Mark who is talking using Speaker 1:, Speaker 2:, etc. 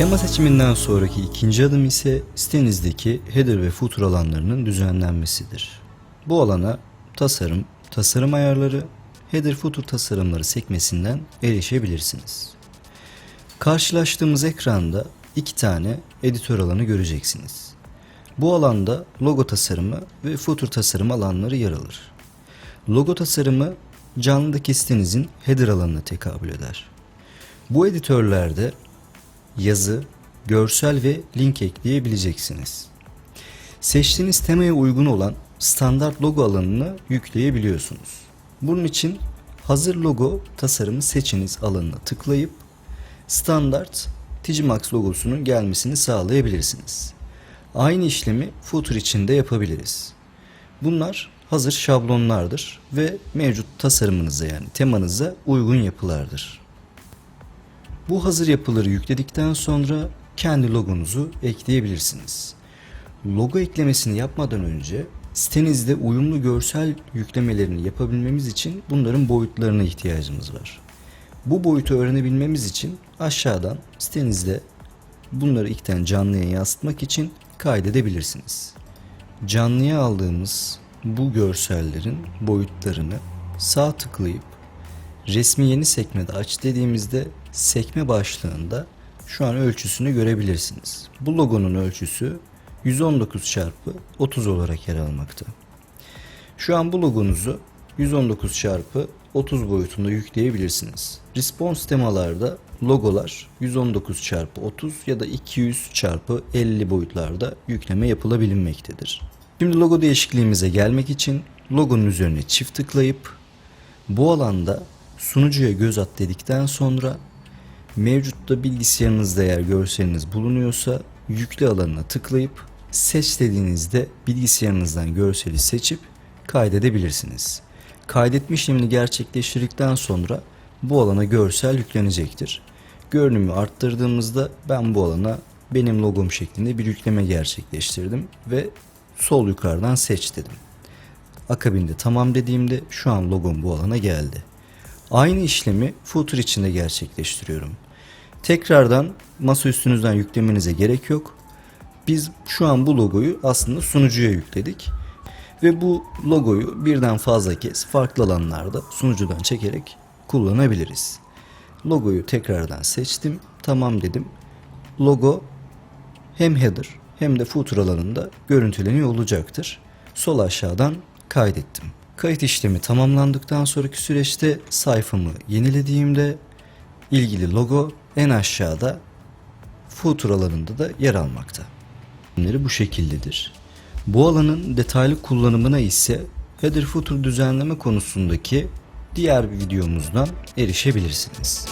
Speaker 1: Tema seçiminden sonraki ikinci adım ise sitenizdeki header ve footer alanlarının düzenlenmesidir. Bu alana tasarım, tasarım ayarları, header footer tasarımları sekmesinden erişebilirsiniz. Karşılaştığımız ekranda iki tane editör alanı göreceksiniz. Bu alanda logo tasarımı ve footer tasarımı alanları yer alır. Logo tasarımı canlıdaki sitenizin header alanına tekabül eder. Bu editörlerde yazı, görsel ve link ekleyebileceksiniz. Seçtiğiniz temaya uygun olan standart logo alanını yükleyebiliyorsunuz. Bunun için hazır logo tasarımı seçiniz alanına tıklayıp standart Digimax logosunun gelmesini sağlayabilirsiniz. Aynı işlemi footer için de yapabiliriz. Bunlar hazır şablonlardır ve mevcut tasarımınıza yani temanıza uygun yapılardır. Bu hazır yapıları yükledikten sonra kendi logonuzu ekleyebilirsiniz. Logo eklemesini yapmadan önce sitenizde uyumlu görsel yüklemelerini yapabilmemiz için bunların boyutlarına ihtiyacımız var. Bu boyutu öğrenebilmemiz için aşağıdan sitenizde bunları ilkten canlıya yansıtmak için kaydedebilirsiniz. Canlıya aldığımız bu görsellerin boyutlarını sağ tıklayıp resmi yeni sekmede aç dediğimizde sekme başlığında şu an ölçüsünü görebilirsiniz. Bu logonun ölçüsü 119 çarpı 30 olarak yer almakta. Şu an bu logonuzu 119 çarpı 30 boyutunda yükleyebilirsiniz. Response temalarda logolar 119 çarpı 30 ya da 200 çarpı 50 boyutlarda yükleme yapılabilmektedir. Şimdi logo değişikliğimize gelmek için logonun üzerine çift tıklayıp bu alanda sunucuya göz at dedikten sonra mevcutta bilgisayarınızda eğer görseliniz bulunuyorsa yükle alanına tıklayıp seç dediğinizde bilgisayarınızdan görseli seçip kaydedebilirsiniz. Kaydetme işlemini gerçekleştirdikten sonra bu alana görsel yüklenecektir. Görünümü arttırdığımızda ben bu alana benim logom şeklinde bir yükleme gerçekleştirdim ve sol yukarıdan seç dedim. Akabinde tamam dediğimde şu an logom bu alana geldi. Aynı işlemi footer içinde gerçekleştiriyorum. Tekrardan masa üstünüzden yüklemenize gerek yok. Biz şu an bu logoyu aslında sunucuya yükledik. Ve bu logoyu birden fazla kez farklı alanlarda sunucudan çekerek kullanabiliriz. Logoyu tekrardan seçtim. Tamam dedim. Logo hem header hem de footer alanında görüntüleniyor olacaktır. Sol aşağıdan kaydettim. Kayıt işlemi tamamlandıktan sonraki süreçte sayfamı yenilediğimde ilgili logo en aşağıda footer alanında da yer almakta. Bu şekildedir. Bu alanın detaylı kullanımına ise header footer düzenleme konusundaki diğer bir videomuzdan erişebilirsiniz.